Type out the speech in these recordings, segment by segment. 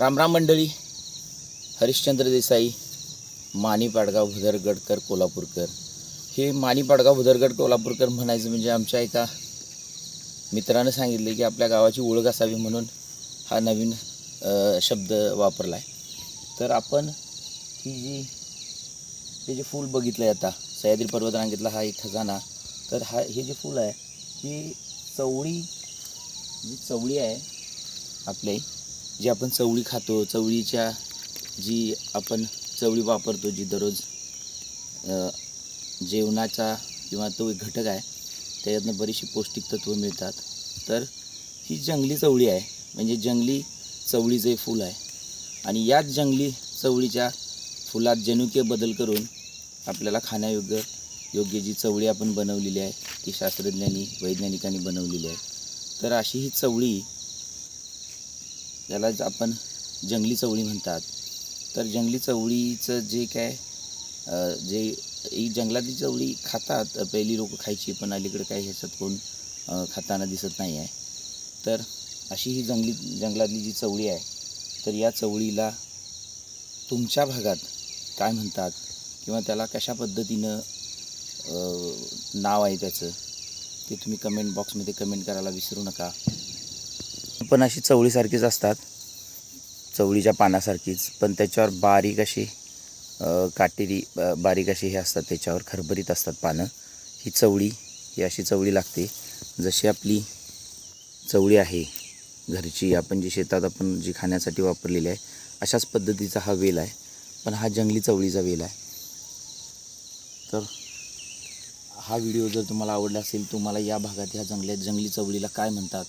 रामराम मंडळी. हरिश्चंद्र देसाई मानी पाडगाव भुदरगडकर कोल्हापूरकर. हे मानी पाडगाव भुदरगड कोल्हापूरकर म्हणायचं म्हणजे आमच्या एका मित्रानं सांगितले की आपल्या गावाची ओळख असावी म्हणून हा नवीन शब्द वापरला आहे तर आपण ही जी हे जे फूल बघितलं आहे आता सह्याद्री पर्वतरांगेतला हा एक खजाना तर हा हे जे फूल आहे ही चवळी जी चवळी आहे आपली जी आपण चवळी खातो चवळीच्या जी आपण चवळी वापरतो जी दररोज जेवणाचा किंवा तो एक घटक आहे त्याच्यातनं बरीचशी पौष्टिक तत्त्व मिळतात. तर ही जंगली चवळी आहे. म्हणजे जंगली चवळीचं हे फूल आहे. आणि याच जंगली चवळीच्या फुलात जनुकीय बदल करून आपल्याला खाण्यायोग्य योग्य जी चवळी आपण बनवलेली आहे ती शास्त्रज्ञांनी वैज्ञानिकांनी बनवलेली आहे. तर अशी ही चवळी ज्याला आपण जंगली चवळी म्हणतात. तर जंगली चवळीचं जे काय जे ही जंगलातली चवळी खातात पहिली लोक खायची पण अलीकडे काही ह्याच्यात कोण खाताना दिसत नाही आहे तर अशी ही जंगली जंगलातली जी चवळी आहे तर या चवळीला तुमच्या भागात काय म्हणतात किंवा त्याला कशा पद्धतीनं नाव आहे त्याचं ते तुम्ही कमेंट बॉक्समध्ये कमेंट करायला विसरू नका. पण अशी चवळीसारखीच असतात. चवळीच्या पानासारखीच. पण त्याच्यावर बारीक अशी काटेरी बारीक अशी हे असतात. त्याच्यावर खरबरीत असतात पानं. ही चवळी ही अशी चवळी लागते. जशी आपली चवळी आहे घरची आपण जी शेतात आपण जी खाण्यासाठी वापरलेली आहे अशाच पद्धतीचा हा वेल आहे. पण हा जंगली चवळीचा वेल आहे. तर हा व्हिडिओ जर तुम्हाला आवडला असेल तुम्हाला या भागात ह्या जंगल्यात जंगली चवळीला काय म्हणतात?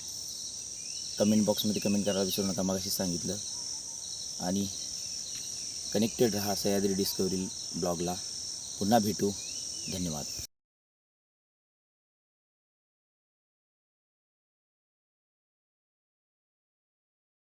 कमेंट बॉक्समध्ये कमेंट करायला विसरू नका मगाशी सांगितलं. आणि कनेक्टेड राहा सह्याद्री डिस्कवरी ब्लॉगला पुन्हा भेटू. धन्यवाद.